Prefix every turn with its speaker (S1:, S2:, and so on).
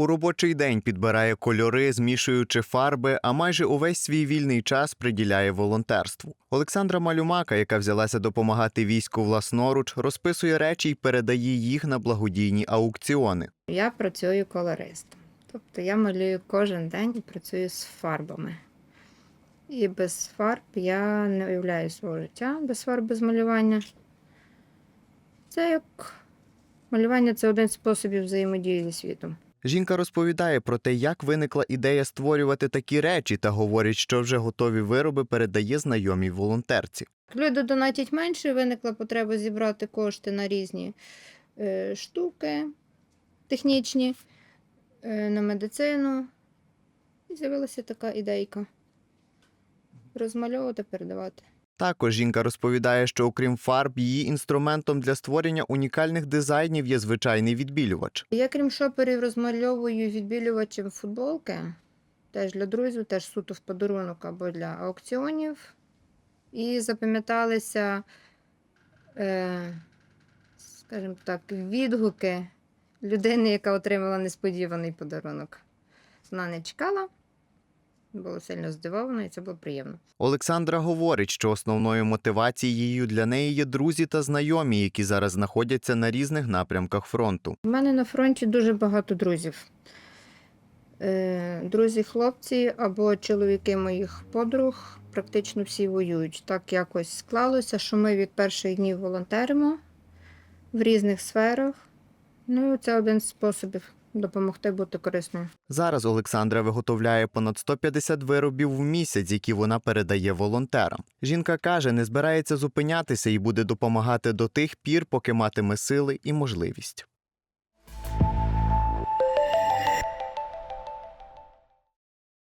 S1: У робочий день підбирає кольори, змішуючи фарби, а майже увесь свій вільний час приділяє волонтерству. Олександра Малюмака, яка взялася допомагати війську власноруч, розписує речі й передає їх на благодійні аукціони.
S2: Я працюю колористом. Тобто я малюю кожен день і працюю з фарбами. І без фарб я не уявляю свого життя без фарб, без малювання. Це як малювання це один з способів взаємодії зі світом.
S1: Жінка розповідає про те, як виникла ідея створювати такі речі, та говорить, що вже готові вироби передає знайомій волонтерці.
S2: Люди донатять менше, виникла потреба зібрати кошти на різні е, штуки технічні, е, на медицину. І з'явилася така ідейка. Розмальовувати, передавати.
S1: Також жінка розповідає, що окрім фарб, її інструментом для створення унікальних дизайнів є звичайний відбілювач.
S2: Я, крім шоперів, розмальовую відбілювачем футболки. Теж для друзів, теж суто в подарунок або для аукціонів. І запам'яталися, е, скажімо так, відгуки людини, яка отримала несподіваний подарунок. Вона не чекала, була сильно здивована, і це було приємно.
S1: Олександра говорить, що основною мотивацією для неї є друзі та знайомі, які зараз знаходяться на різних напрямках фронту.
S2: У мене на фронті дуже багато друзів. Е, Друзі, хлопці або чоловіки моїх подруг практично всі воюють. Так якось склалося, що ми від перших днів волонтеримо в різних сферах. Ну, це один з способів допомогти бути корисною.
S1: Зараз Олександра виготовляє понад 150 виробів в місяць, які вона передає волонтерам. Жінка каже, не збирається зупинятися і буде допомагати до тих пір, поки матиме сили і можливість.